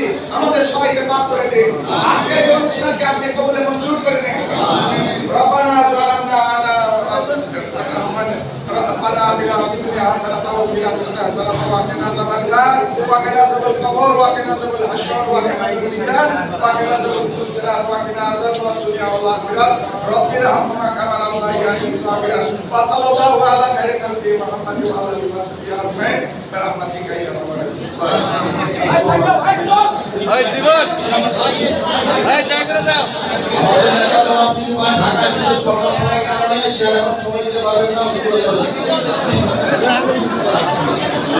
একত্রিত হয়েছি আমাদের সবাইকে মাফ করে দিন আজকে এই অনুষ্ঠানকে আপনি কবলে মঞ্জুর করে নিন রব্বানা জালামনা আনা ربنا آتنا في الدنيا حسنة وفي الآخرة حسنة وقنا عذاب النار وقنا عذاب القبر وقنا عذاب الحشر وقنا عذاب الميزان وقنا عذاب الصراط وقنا عذاب الدنيا والآخرة رب ارحمهما كما ربياني صغيرا وصلى الله على خير خلق محمد وعلى آله وصحبه أجمعين برحمتك يا رب العالمين ঢাকা বিশেষ কর্মকর্তার কারণে সে এখন সময় দিতে পারবেন না